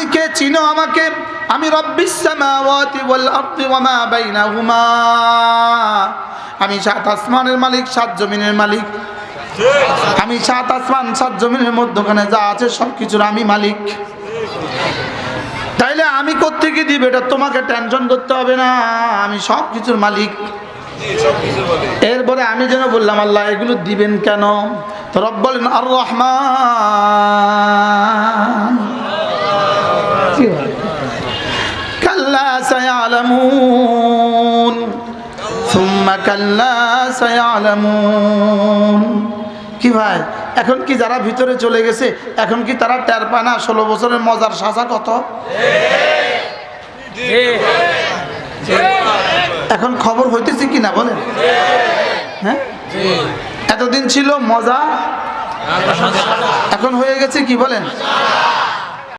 আমি কে চিনো আমাকে? আমি আমি সাত আসমানের মালিক, সাত জমিনের মালিক। আমি সাত আসমান, সাত জমিনের মধ্যখানে যা আছে সব কিছুর আমি মালিক। তাইলে আমি কোত্থেকে দিব? এটা তোমাকে টেনশন করতে হবে না। আমি সব কিছুর মালিক। এরপরে আমি যেন বললাম, আল্লাহ এগুলো দিবেন কেন? রব বলেন আর রহমান বলে? কাল্লা সায়ালামুন সুম্মা কাল্লা সায়ালামুন কি ভাই, এখন কি যারা ভিতরে চলে গেছে, এখন কি তারা টের পায় না ষোলো বছরের মজার সাজা কত? এখন খবর হইতেছে কি না বলেন? হ্যাঁ? এতদিন ছিল মজা, এখন হয়ে গেছে কি বলেন?